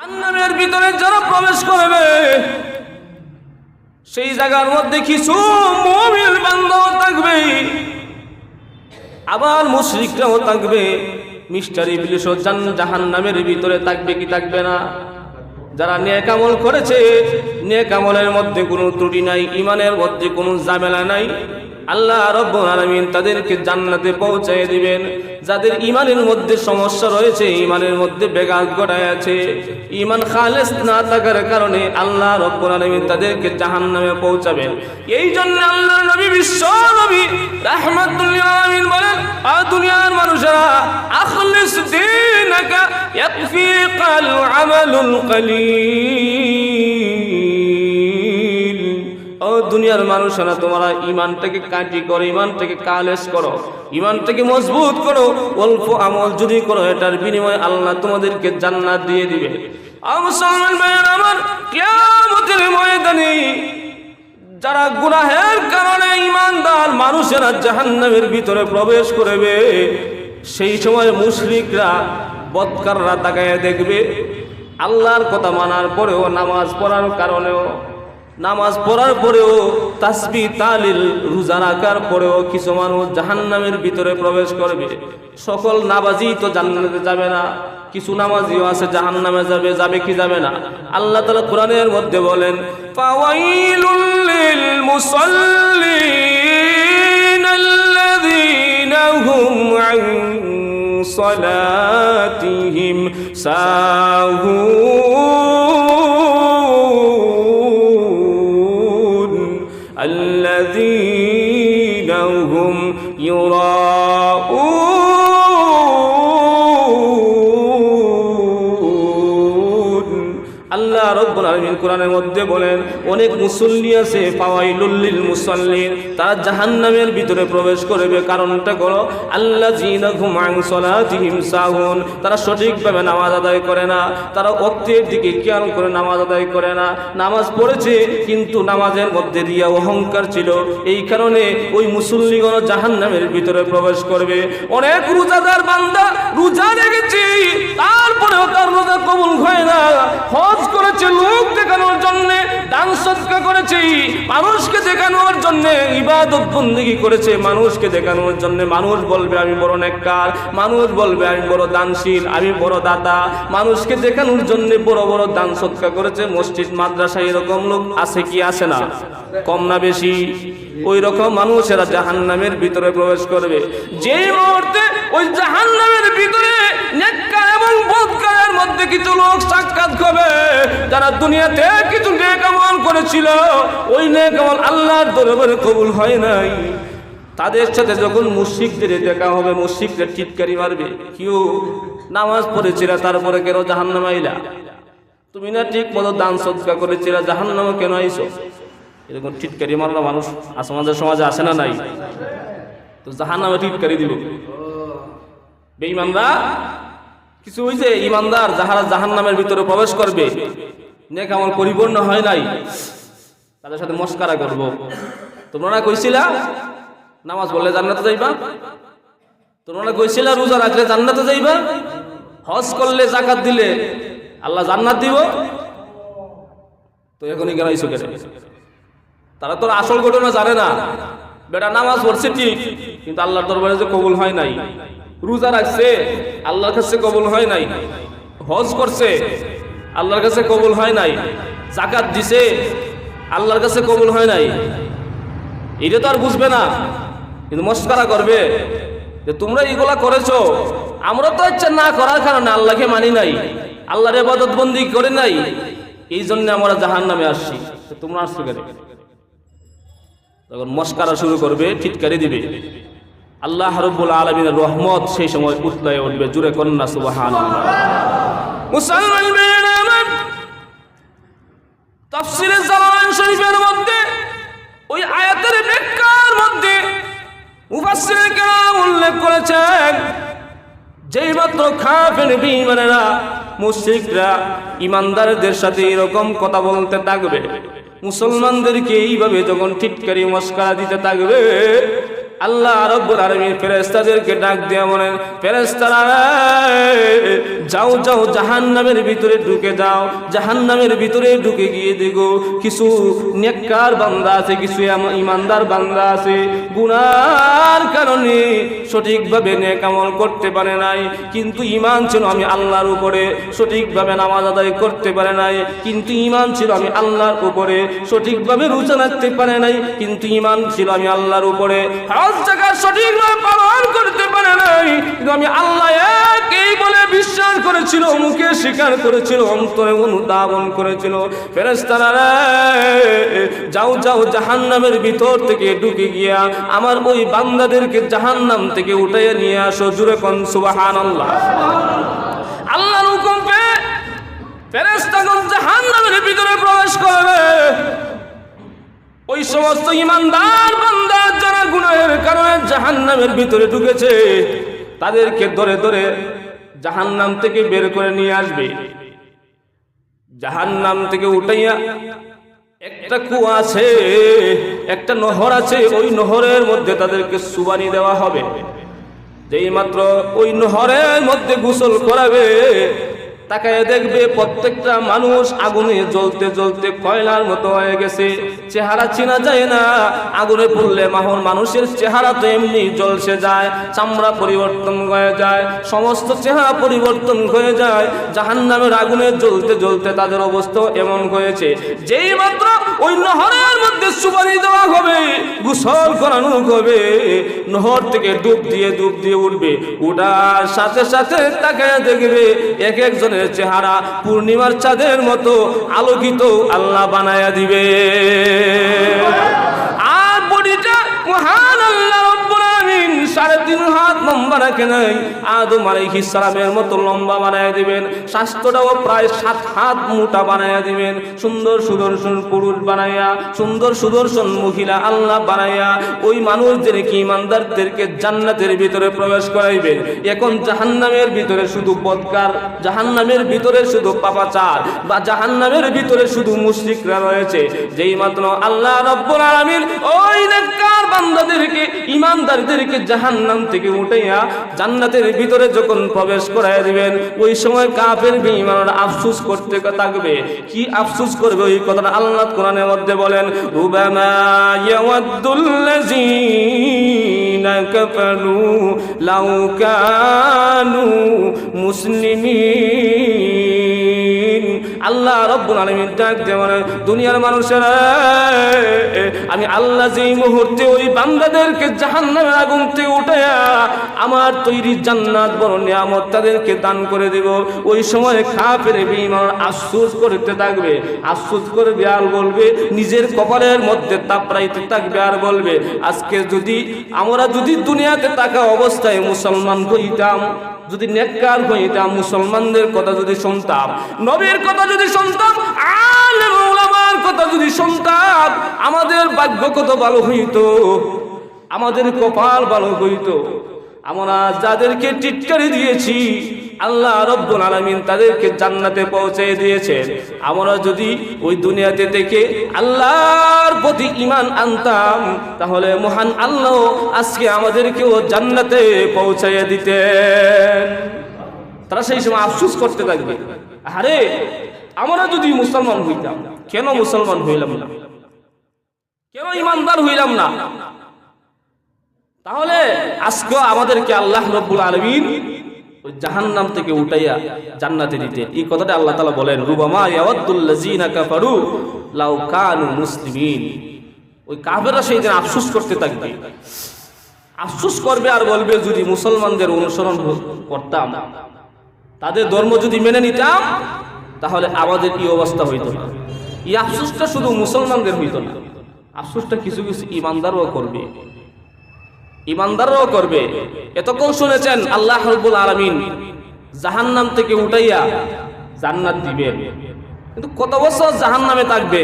জাহান্নামের ভিতরে যারা প্রবেশ করবে, সেই জায়গার মধ্যে কিছু মুমিন বান্ধব থাকবে, আবার মুশরিকরাও থাকবে। মিস্টার ইবলিশও জান জাহান্নামের ভিতরে থাকবে কি থাকবে না? যারা নেক আমল করেছে, নেক আমলের মধ্যে কোনো ত্রুটি নাই, ইমানের মধ্যে কোনো ঝামেলা নাই। আল্লাহ রব্বুল আলামিন তাদেরকে জান্নাতে পৌঁছায় দিবেন। যাদের ইমানের মধ্যে সমস্যা রয়েছে ইমানের মধ্যে বেগাত ঘটায় আছে। ইমান খালেস না থাকার কারণে আল্লাহ রব্বুল আলামিন তাদেরকে জাহান্নামে পৌঁছাবেন। এই জন্য আল্লাহ নবী বিশ্ব নবী রাহমাতুল্লিল বলেন, আ দুনিয়ার মানুষেরা, আখলিস দীনাকা ইয়াকফিকাল আমালুল কলিল। দুনিয়ার মানুষেরা তোমরা ইমানটাকে কাটি করো ইমানটাকে কালেস করো ইমানটাকে মজবুত করো, অল্প আমল যদি করো, এটার বিনিময়ে আল্লাহ তোমাদেরকে জান্নাত দিয়ে দিবে। যারা গুনাহের কারণে ইমানদার মানুষেরা জাহান্নামের ভিতরে প্রবেশ করবে, সেই সময় মুশরিকরা বৎকাররা তাকায় দেখবে, আল্লাহর কথা মানার পরেও, নামাজ পড়ার কারণেও নামাজ পড়ার পরেও তাসবি তালিল রোজা রাখার পরেও কিছু মানুষ জাহান্নামের ভিতরে প্রবেশ করবে। সকল নামাজি তো জান্নাতে যাবে না। কিছু নামাজিও আছে, জাহান্নামে যাবে যাবে কি যাবে না। আল্লাহ তাআলা কোরআনের মধ্যে বলেন, ফাওয়াইলুল হুম আলামিন কোরআনের মধ্যে বলেন, অনেক মুসল্লি আছে মুসাল্লিন, তারা জাহান্নামের ভিতরে প্রবেশ করবে। কারণটা করো সালাতিহিম সাহুন, তারা সঠিকভাবে নামাজ আদায় করে না, তারা দিকে খেয়াল করে নামাজ আদায় করে না। নামাজ পড়েছে, কিন্তু নামাজের মধ্যে রিয়া অহংকার ছিল। এই কারণে ওই মুসল্লিগণ জাহান্নামের ভিতরে প্রবেশ করবে। অনেক রোজাদার বান্দা রোজা রেখেছি, তারপরেও তার রোজা কবুল হয় না। হজ করেছে লোক দেখানোর জন্য, দান সৎকা করেছে, মানুষকে দেখানোর জন্য, ইবাদত বন্দিগি করেছে, মানুষকে দেখানোর জন্য। মানুষ বলবে, আমি বড় নেককার। মানুষ বলবে, আমি বড় দানশীল। আমি বড় দাতা। মানুষকে দেখানোর জন্য বড় বড় দান সৎকা করেছে। মসজিদ, মাদ্রাসা, এরকম লোক আছে কি আছে না? কম না বেশি? ওই রকম মানুষেরা জাহান্নামের ভিতরে প্রবেশ করবে। যেই মুহূর্তে ওই জাহান্নামের ভিতরে দুনিয়াতে কিছু নেক আমল করেছিল। ওই নেক আমল আল্লাহর দরবারে কবুল হয় নাই। তাদের সাথে যখন মুশিকদের দেখা হবে মুশিকদের টিটকারি মারবে। কেউ নামাজ পড়েছিল তারপরে কেন জাহান্নামে আইলা? তুমি না ঠিক মতো দান সৎকা করেছিল জাহান্নামে কেন আইছো? এরকম টিটকারি মারলা মানুষ আছে আমাদের সমাজে আসে না নাই? তো জাহান্নামে টিটকারি দিবে বেঈমানরা, কিছু হইছে ইমানদার যাহারা জাহান্নামের ভিতরে প্রবেশ করবে নেক আমল পরিপূর্ণ হয় নাই। তাদের সাথে মস্কারা করব। তোমরা না কইছিলা? নামাজ বললে জান্নাতে যাইবা। তোমরা না কইছিলা রোজা রাখলে জান্নাতে যাইবা? হজ করলে জাকাত দিলে আল্লাহ জান্নাত দিব? তো এখনই আইসো কেন? তারা তোর আসল ঘটনা জানে না। বেটা, নামাজ পড়ছে ঠিক, কিন্তু আল্লাহর দরবারে যে কবুল হয় নাই। রোজা রাখছে, আল্লাহর কাছে কবুল হয় নাই। হজ করছে আল্লাহর কাছে কবুল হয় নাই জাকাত দিছে, আল্লাহর কাছে কবুল হয় নাই। এটা তো আর বুঝবে না, কিন্তু মস্কারা করবে যে তোমরা এগুলা করেছ, আমরা তো ইচ্ছা না করার কারণে আল্লাহকে মানি নাই, আল্লাহর এবাদত বন্দি করে নাই, এই জন্য আমরা জাহান নামে আসছি তোমরা আসছো কেন? তখন মস্কারা শুরু করবে চিৎকারি দিবে। আল্লাহ রব্বুল আলমিনের রহমত সেই সময় উতলায় উঠবে, জুড়ে কন্যা সুবাহান মুসলমান তাফসিরে জালালাইন শরীফের মধ্যে, ওই আয়াতের ব্যাখ্যার মধ্যে মুফাসসিরে কেরাম উল্লেখ করেছেন, যেই মাত্র খাফের বিমানেরা মুশরিকরা ইমানদারদের সাথে এরকম কথা বলতে থাকবে, মুসলমানদেরকে এইভাবে যখন ঠিটকারি মস্কারা দিতে থাকবে আল্লাহ রব্বুল আলামিন ফেরেস্তাদেরকে ডাক দিয়ে বলেন, ফেরেশতারা, যাও যাও, জাহান্নামের ভিতরে ঢুকে যাও, জাহান্নামের ভিতরে ঢুকে গিয়ে দেখো, কিছু নেককার বান্দা আছে, কিছু ইমানদার বান্দা আছে। গুনার কারণে সঠিকভাবে নেকামল করতে পারে নাই, কিন্তু ইমান ছিল আমি আল্লাহর উপরে, সঠিকভাবে নামাজ আদায় করতে পারে নাই, কিন্তু ইমান ছিল আমি আল্লাহর উপরে, সঠিকভাবে রোজা রাখতে পারে নাই, কিন্তু ইমান ছিল আমি আল্লাহর উপরে। সঠিকভাবে পালন করতে পারে নাই। কিন্তু আমি আল্লাহ বলে বিশ্বাস করেছিল মুখে স্বীকার করেছিল, অন্তরে অনুধাবন করেছিল। ফেরেস্তারা যাও যাও ভিতর থেকে ঢুকে গিয়া আমার ওই বান্দাদেরকে জাহান্নাম থেকে উঠাইয়া নিয়ে আসো। জুড়ে কন সুবাহান আল্লাহ আল্লাহর হুকুম পেয়ে ফেরেস্তাগণ জাহান্নামের ভিতরে প্রবেশ করবে। ওই সমস্ত ইমানদার বান্দা যারা গুনাহের কারণে জাহান্নামের ভিতরে ঢুকেছে, তাদেরকে ধরে ধরে জাহান্নাম থেকে বের করে নিয়ে আসবে। জাহান্নাম থেকে উঠাইয়া একটা কুয়া আছে, একটা নহর আছে, ওই নহরের মধ্যে তাদেরকে সুবানি দেওয়া হবে। যেই মাত্র ওই নহরের মধ্যে গোসল করাবে তাকায় দেখবে প্রত্যেকটা মানুষ আগুনে জ্বলতে জ্বলতে কয়লার মতো হয়ে গেছে। চেহারা চেনা যায় না। আগুনে পড়লে মাহর মানুষের চেহারা তো এমনি জ্বলসে যায়, চামড়া পরিবর্তন হয়ে যায়, সমস্ত চেহারা পরিবর্তন হয়ে যায়। জাহান্নামের আগুনে জ্বলতে জ্বলতে তাদের অবস্থা এমন হয়েছে। যেই মাত্র ওই নহরের মধ্যে সুপারি দেওয়া হবে, গোসল করানো হবে, নহর থেকে ডুব দিয়ে ডুব দিয়ে উঠবে। উঠার সাথে সাথে তাকায় দেখবে এক একজনের চেহারা পূর্ণিমার চাঁদের মতো আলোকিত আল্লাহ বানায়া দিবে। সাড়ে তিন হাত লম্বা রাখে নাই। আদম আলাইহিস সালামের মতো লম্বা বানায় দিবেন। স্বাস্থ্যটাও প্রায় সাত হাত মোটা দিবেন। সুন্দর সুদর্শন পুরুষ সুন্দর সুদর্শন মহিলা আল্লাহ ওই ইমানদারদেরকে জান্নাতের ভিতরে প্রবেশ করাইবেন। এখন জাহান্নামের ভিতরে শুধু বদকার, জাহান্নামের ভিতরে শুধু পাপাচার বা জাহান্নামের ভিতরে শুধু মুশরিকরা রয়েছে। যেই মাত্র আল্লাহ রব্বুল আলামিন ওই নেককার বান্দাদেরকে, ইমানদারদেরকে জাহান্নাম থেকে উঠাইয়া জান্নাতের ভিতরে যখন প্রবেশ করাই দিবেন, ওই সময় কাফের বেঈমানরা আফসোস করতে থাকবে। কি আফসুস করবে? ওই কথাটা আল্লাহ কোরআনের মধ্যে বলেন রুবামা কানু মুসলিমিন রব্বুল আলামিন ডাক বলে, দুনিয়ার মানুষেরা আমি আল্লাহ যেই মুহূর্তে ওই বান্দাদেরকে জাহান্নামের আগুন উঠায়া আমার তৈরি জান্নাত বড় নিয়ামত তাদেরকে দান করে দেব। ওই সময় খাফের বেঈমান আফসোস করতে থাকবে আফসোস করবে আর বলবে নিজের কপালের মধ্যে তাপড়াইতে থাকবে আর বলবে আজকে যদি আমরা যদি দুনিয়াতে থাকা অবস্থায় মুসলমান হইতাম যদি নেককার হইতাম মুসলমানদের কথা যদি শুনতাম নবীর কথা যদি শুনতাম আলেম কথা যদি শুনতাম, আমাদের ভাগ্য কত ভালো হইতো, আমাদের কপাল ভালো হইতো। আমরা যাদেরকে টিটকারি দিয়েছি, আল্লাহ রব্বুল আলামিন তাদেরকে জান্নাতে পৌঁছে দিয়েছেন। আমরা যদি ওই দুনিয়াতে থেকে আল্লাহর প্রতি ইমান আনতাম, তাহলে মহান আল্লাহ আজকে আমাদেরকেও জান্নাতে পৌঁছাইয়া দিতেন। তারা সেই সময় আফসুস করতে থাকবে আরে আমরা যদি মুসলমান হইতাম, কেন মুসলমান হইলাম না? কেন ইমানদার হইলাম না? তাহলে আজকে আমাদেরকে আল্লাহ রব্বুল আলমিন জাহান্নাম থেকে উঠাইয়া জান্নাতে দিতে এই কথাটা আল্লাহ তাআলা বলেন, রুবামা ইয়াওয়াদ্দুল্লাযীনা কাফারু লাউ কানু মুসলিমিন। ওই কাফেররা সেই দিন আফসোস করতে থাকবে। আফসোস করবে আর বলবে, যদি মুসলমানদের অনুসরণ করতাম, তাদের ধর্ম যদি মেনে নিতাম তাহলে আমাদের কি অবস্থা হইতো না? এই আফসোসটা শুধু মুসলমানদের হইতো না। আফসোসটা কিছু কিছু ইমানদারও করবে। ইমানদারও করবে। এতক্ষণ শুনেছেন, আল্লাহ রব্বুল আলামিন জাহান্নাম থেকে উঠাইয়া জান্নাত দিবেন। কিন্তু কত বছর জাহান্নামে থাকবে?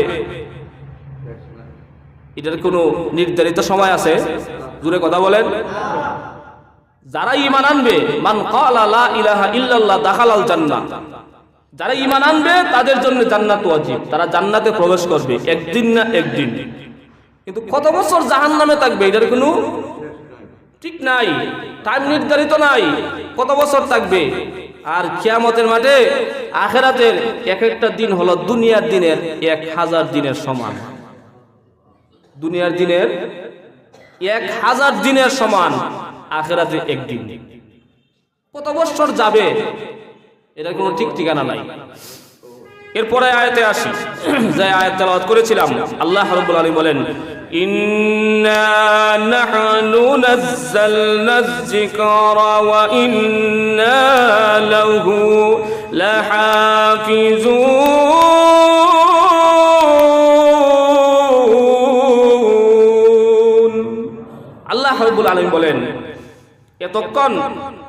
এটার কোনো নির্ধারিত সময় আছে? জুড়ে কথা বলেন। যারা ইমান আনবে, মান ক্বালা লা ইলাহা ইল্লাল্লাহ দাখালাল জান্নাহ যারা ইমান আনবে, তাদের জন্য জান্নাত ওয়াজিব। তারা জান্নাতে প্রবেশ করবে, একদিন না একদিন। কিন্তু কত বছর জাহান্নামে থাকবে, এটার কোনো ঠিক নাই টাইম নির্ধারিত নাই, কত বছর থাকবে? আর কিয়ামতের মাঠে, আখেরাতের এক একটা দিন হলো দুনিয়ার দিনের এক হাজার দিনের সমান। দুনিয়ার দিনের এক হাজার দিনের সমান, আখেরাতে একদিন। কত বছর যাবে? এটা কোনো ঠিক ঠিকানা নাই। এরপরে আয়াতে আসি। যে আয়াত তেলাওয়াত করেছিলাম, আল্লাহ রাব্বুল বলেন, ইন্না ইন্না আল্লাহ রাব্বুল আলামিন বলেন এতক্ষণ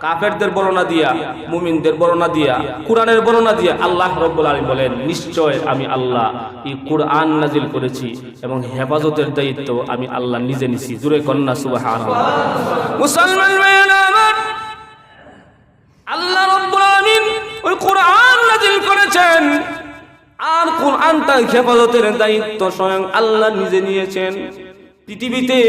কাফেরদের বর্ণনা দিয়া, মুমিনদের বর্ণনা দিয়া, কোরআনের বর্ণনা দিয়া আল্লাহ রব্বুল আলামিন বলেন, নিশ্চয় আমি আল্লাহ এই কোরআন নাজিল করেছি এবং হেফাজতের দায়িত্ব আমি আল্লাহ নিজে নিছি। জুরে কন্যা, সুবহানাল্লাহ। মুসলমান আল্লাহ রব্বুল আলামিন ওই কোরআন নাজিল করেছেন আর কোরআনটা হেফাজতের দায়িত্ব স্বয়ং আল্লাহ নিজে নিয়েছেন। পৃথিবীতে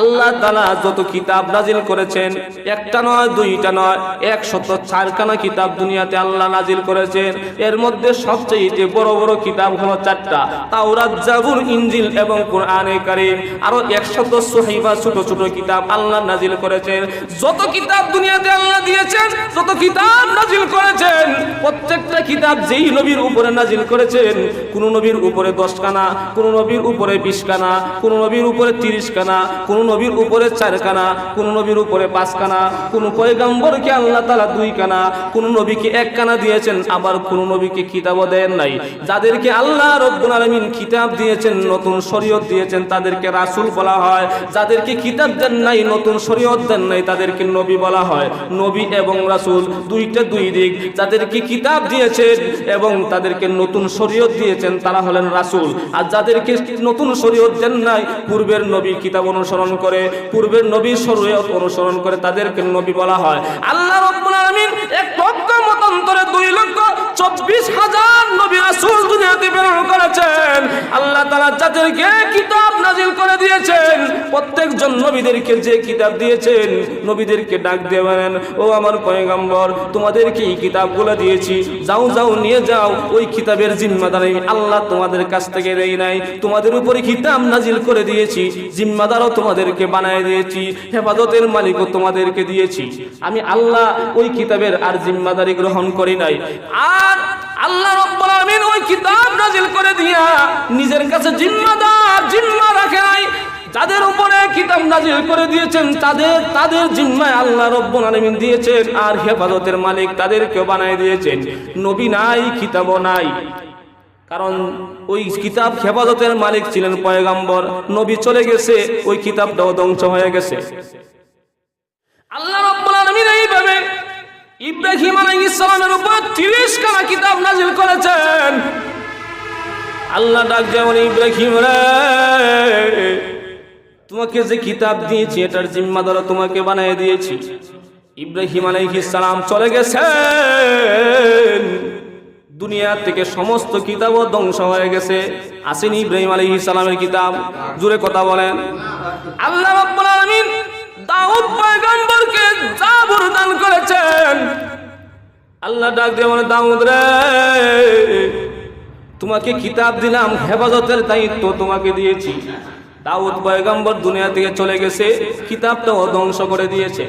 আল্লাহ তালা যত কিতাব নাজিল করেছেন, একটা নয়, দুইটা নয়, একশত চারখানা কিতাব দুনিয়াতে আল্লাহ নাজিল করেছেন। এর মধ্যে সবচেয়ে বড় বড় কিতাব হলো চারটা। তাওরাত, জাবুর ইঞ্জিল এবং কোরআনে কারিম। আরও একশত সহিবা ছোট ছোট কিতাব আল্লাহ নাজিল করেছেন। যত কিতাব দুনিয়াতে আল্লাহ দিয়েছেন, যত কিতাব নাজিল করেছেন, প্রত্যেকটা কিতাব যেই নবীর উপরে নাজিল করেছেন, কোন নবীর উপরে দশখানা, কোন নবীর উপরে বিশখানা, কোন নবীর উপরে তিরিশ কানা কোন নবীর উপরে চার কানা কোন নবীর উপরে পাঁচ কানা কোন পয়গাম্বরকে আল্লাহ তালা দুই কানা কোন নবীকে এক কানা দিয়েছেন, আবার কোন নবীকে কিতাবও দেন নাই। যাদেরকে আল্লাহ রব্বুল আলমিন কিতাব দিয়েছেন, নতুন শরীয়ত দিয়েছেন, তাদেরকে রাসূল বলা হয়। যাদেরকে কিতাব দেন নাই, নতুন শরীয়ত দেন নাই, তাদেরকে নবী বলা হয়। নবী এবং রাসূল দুইটা দুই দিক। যাদেরকে কিতাব দিয়েছেন এবং তাদেরকে নতুন শরীয়ত দিয়েছেন, তারা হলেন রাসূল। আর যাদেরকে নতুন শরীয়ত দেন নাই, পূর্বের নবী কিতাব অনুসরণ করে, পূর্বের নবীর শরীয়ত অনুসরণ করে তাদেরকে নবী বলা হয়। আল্লাহ রাব্বুল আলামিন এক লক্ষ মতান্তরে দুই লক্ষ চব্বিশ হাজার নবী রাসূল দুনিয়াতে প্রেরণ করেছেন। আল্লাহ তাআলা যাদেরকে কিতাব নাজিল করে দিয়েছেন, প্রত্যেকজন নবীদেরকে যে কিতাব দিয়েছেন, নবীদেরকে ডাক দিয়ে বলেন, ও আমার পয়গম্বর, তোমাদেরকে এই কিতাবগুলো দিয়েছি। যাও যাও, নিয়ে যাও। ওই কিতাবের জিম্মাদার আল্লাহ তোমাদের কাছ থেকে দেই নাই। তোমাদের উপরে কিতাব নাজিল করে দিয়েছি। জিম্মাদারও তোমাদেরকে বানায় দিয়েছি, হেফাজতের মালিকও তোমাদেরকে দিয়েছি। আমি আল্লাহ ওই কিতাবের আর জিম্মাদারি গ্রহণ করি নাই। আর আল্লাহ রব্বুল ওই কিতাব নাজিল করে দিয়া নিজের কাছে জিম্মাদার জিম্মা রাখে নাই। যাদের উপরে কিতাব নাজিল করে দিয়েছেন, তাদের তাদের জিম্মায় আল্লাহ রব্বুল আলামিন দিয়েছেন, আর হেফাজতের মালিক তাদেরকেও বানায় দিয়েছেন। নবী নাই, কিতাবও নাই। কারণ ওই কিতাব হেফাজতের মালিক ছিলেন পয়গাম্বর। নবী চলে গেছে, ওই কিতাবটাও ধ্বংস হয়ে গেছে। আল্লাহ এইভাবে ইব্রাহিম আলাইহিস সালামের উপর 30 খানা কিতাব নাজিল করেছেন। আল্লাহ ডাক যেমন ইব্রাহিম রে, তোমাকে যে কিতাব দিয়েছি, এটার জিম্মাদার তোমাকে বানিয়ে দিয়েছি। ইব্রাহিম আলাইহিস সালাম চলে গেছেন। দুনিয়া থেকে সমস্ত কিতাবও ধ্বংস হয়ে গেছে। আসেনি ইব্রাহিম আলাইহিস সালামের কিতাব জুড়ে কথা বলেন। আল্লাহ রাব্বুল দাউদ পয়গম্বরকে জাবুর দান করেছেন। আল্লাহ ডাক দিয়ে বলে, দাউদ রে, তোমাকে কিতাব দিলাম, হেফাজতের দায়িত্ব তোমাকে দিয়েছি। দাউদ পয়গম্বর দুনিয়া থেকে চলে গেছে, কিতাবটাও ধ্বংস করে দিয়েছে।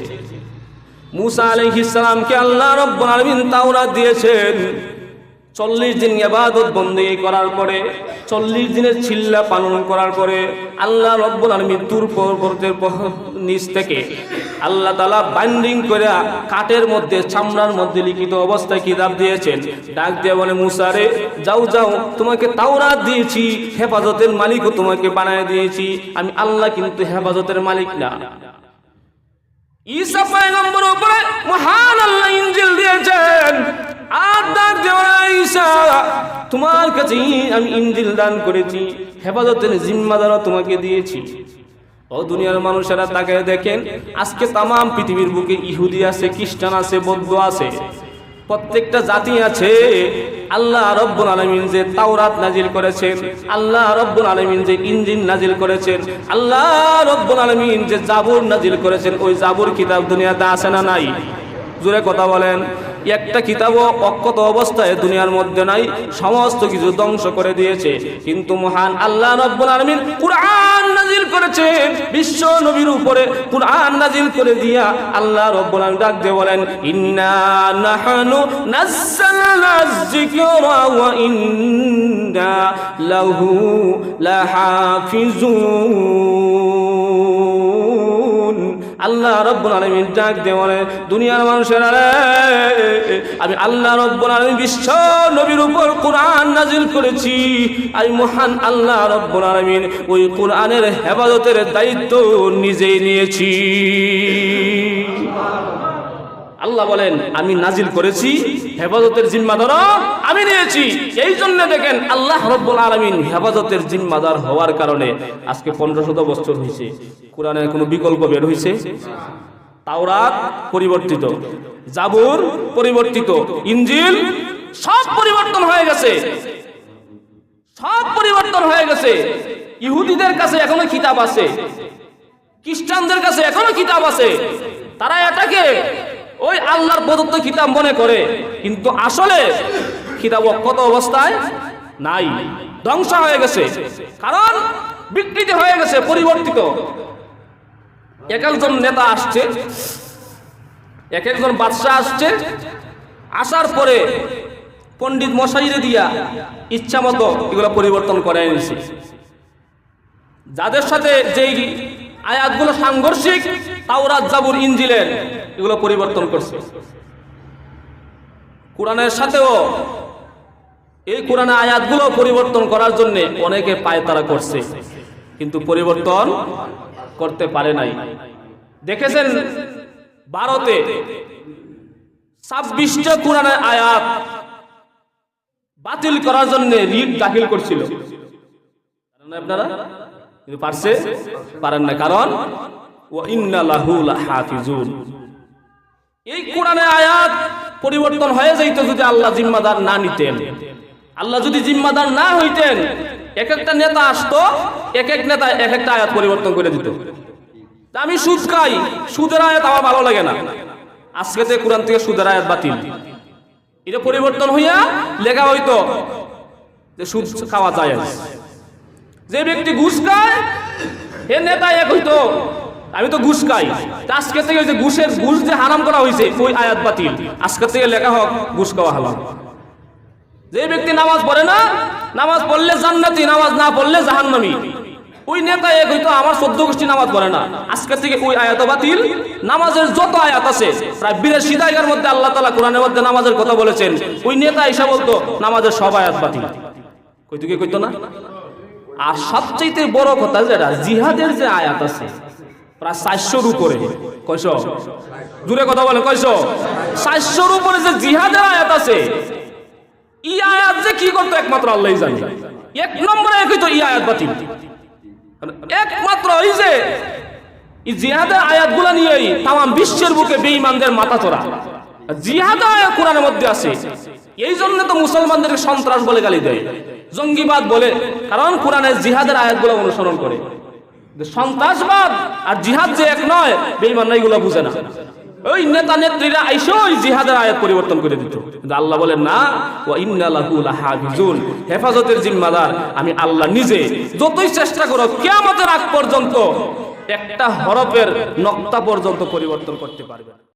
মুসা আলাইহিস সালামকে আল্লাহ রব্বুল আলামিন তাওরাত দিয়েছেন। চল্লিশ দিন ইবাদত বন্দী করার পরে, চল্লিশ দিনের ছিল্লা পালন করার পরে আল্লাহ রব্বুল আলমী মৃত্যুর পর্বতের নিচ থেকে আল্লাহ তালা বাইন্ডিং করে কাঠের মধ্যে, চামড়ার মধ্যে লিখিত অবস্থায় কিতাব দিয়েছেন। ডাক দিয়ে বলে মুসারে যাও যাও, তোমাকে তাওরাত দিয়েছি, হেফাজতের মালিকও তোমাকে বানায় দিয়েছি। আমি আল্লাহ কিন্তু হেফাজতের মালিক না। ঈসা পয়গম্বর উপরে মহান আল্লাহ ইনজিল দিয়েছেন। আর দেওয়া তোমার কাছে আমি ইনজিল দান করেছি, হেফাজতের জিম্মাদারও তোমাকে দিয়েছি। ও দুনিয়ার মানুষেরা তাকে দেখেন, আজকে তামাম পৃথিবীর বুকে ইহুদি আছে, খ্রিস্টান আছে, বৌদ্ধ আছে। প্রত্যেকটা জাতি আছে। আল্লাহ রব্বুল আলমিন যে তাওরাত নাজিল করেছেন, আল্লাহ রব্বুল আলমিন যে ইঞ্জিন নাজিল করেছেন, আল্লাহ রব্বুল আলমিন যে জাবুর নাজিল করেছেন, ওই জাবুর কিতাব দুনিয়াতে আছে না নাই? জুড়ে কথা বলেন। একটা কিতাবও অক্ষত অবস্থায় দুনিয়ার মধ্যে নাই, সমস্ত কিছু ধ্বংস করে দিয়েছে। কিন্তু মহান আল্লাহ রব্বুল আলামিন কুরআন নাজিল করেছেন বিশ্ব নবীর উপরে কুরআন নাজিল করে দিয়া আল্লাহ রব্বুল আলামিন ডাক দিয়ে বলেন, ইন্না নাহনু নাযালনা যিকরা ওয়া ইন্না লাহু লাহাফিজুন। আল্লাহ রব্বুল আলমিন ডাক দেওয়ারে দুনিয়ার মানুষের আরে আমি আল্লাহ রব্বুল আলমী বিশ্ব নবীর উপর কোরআন নাজিল করেছি। আমি মহান আল্লাহ রব্বুল আলমিন ওই কোরআনের হেফাজতের দায়িত্ব নিজেই নিয়েছি। আল্লাহ বলেন, আমি নাজিল করেছি, হেফাজতের জিম্মাদার আমি নিয়েছি। এই জন্য দেখেন আল্লাহ রব্বুল আলমিন হেফাজতের জিম্মাদার হওয়ার কারণে আজকে পনেরো শত বছর হয়েছে। কোরআনের কোনো বিকল্প বের হয়েছে? তাওরাত পরিবর্তিত, জাবুর পরিবর্তিত ইঞ্জিল সব পরিবর্তন হয়ে গেছে। সব পরিবর্তন হয়ে গেছে। ইহুদিদের কাছে এখনও কিতাব আছে, খ্রিস্টানদের কাছে এখনও কিতাব আছে। তারা এটাকে ওই আল্লাহর প্রদত্ত কিতাব মনে করে। কিন্তু আসলে কিতাব অক্ষত অবস্থায় নাই, ধ্বংস হয়ে গেছে। কারণ বিকৃতি হয়ে গেছে, পরিবর্তিত। এক একজন নেতা আসছে, এক একজন বাদশাহ আসছে। আসার পরে পণ্ডিত মশাইরে দিয়া ইচ্ছা মতো এগুলো পরিবর্তন করে এনেছে। যাদের সাথে যেই আয়াতগুলো সাংঘর্ষিক, তাওরাত জাবুর ইঞ্জিলের এগুলো পরিবর্তন করছে। কোরআনের সাথেও এই কোরআনের আয়াতগুলো পরিবর্তন করার জন্য অনেকে পায়তারা করছে, কিন্তু পরিবর্তন করতে পারে নাই। দেখেছেন ভারতে ছাব্বিশটা কোরআনের আয়াত বাতিল করার জন্য রিট দাখিল করছিল। আপনারা? পারছে? পারেন না। কারণ ও ইন্নালাহু লাহাফিজুন। এই কোরআনে আয়াত পরিবর্তন হয়ে যাইত যদি আল্লাহ জিম্মাদার না নিতেন। আল্লাহ যদি জিম্মাদার না হইতেন, এক একটা নেতা আসতো, এক এক নেতা এক একটা আয়াত পরিবর্তন করে দিত। আমি সুদ খাই, সুদের আয়াত আমার ভালো লাগে না। আজকে থেকে কোরআন থেকে সুদের আয়াত বাতিল। এটা পরিবর্তন হইয়া লেখা হইতো যে সুদ খাওয়া যায়। যে ব্যক্তি ঘুষ খায় হে নেতা এক হইতো। আমি তো ঘুষ খাই। আজকে থেকে যে ঘুষের ঘুষ যে হারাম করা হয়েছে, ওই আয়াত বাতিল। আজকে থেকে লেখা হোক, ঘুষ খাওয়া হালাম যে ব্যক্তি নামাজ পড়ে না, নামাজ পড়লে জান্নাতি, নামাজ না পড়লে জাহান্নামি। ওই নেতা এক হইতো আমার চোদ্দ গোষ্ঠী নামাজ পড়ে না। আজকে থেকে ওই আয়াত বাতিল। নামাজের যত আয়াত আছে, প্রায় বিরাশি জায়গার মধ্যে আল্লাহ তালা কোরআনের মধ্যে নামাজের কথা বলেছেন। ওই নেতা এসে বলতো, নামাজের সব আয়াত বাতিল। কইতো কি কইতো না? আর সবচেয়ে বড় কথা যেটা, জিহাদের যে আয়াত আছে প্রায় চারশোর উপরে। কয়শ? দূরে কথা বলে, কয়শ? চারশোর উপরে যে জিহাদের আয়াত আছে ই আয়াত যে কি করতো একমাত্র আল্লাহ জানে। এক নম্বরে একই তো ই আয়াত বাতিল। একমাত্র ওই যে, এই জিহাদের আয়াতগুলা নিয়েই তাম বিশ্বের বুকে বেঈমানদের মাথা চড়া। জিহাদ কোরআনের মধ্যে আছে। এই জন্য তো মুসলমানদের সন্ত্রাস বলে গালি দেয়। জঙ্গিবাদ বলে, কারণ কোরআনের জিহাদের আয়াতগুলো অনুসরণ করে। সন্ত্রাসবাদ আর জিহাদ যে এক নয় বেঈমানরা এগুলো বুঝে না। ওই নেতা নেত্রীরা আইসো জিহাদের আয়াত পরিবর্তন করে দিত। কিন্তু আল্লাহ বলেন, না ও ইন্নালাহু লাহাফিজুন। হেফাজতের জিম্মাদার, আমি আল্লাহ নিজে। যতই চেষ্টা করো, কিয়ামতের আগ পর্যন্ত একটা হরফের নক্তা পর্যন্ত পরিবর্তন করতে পারবে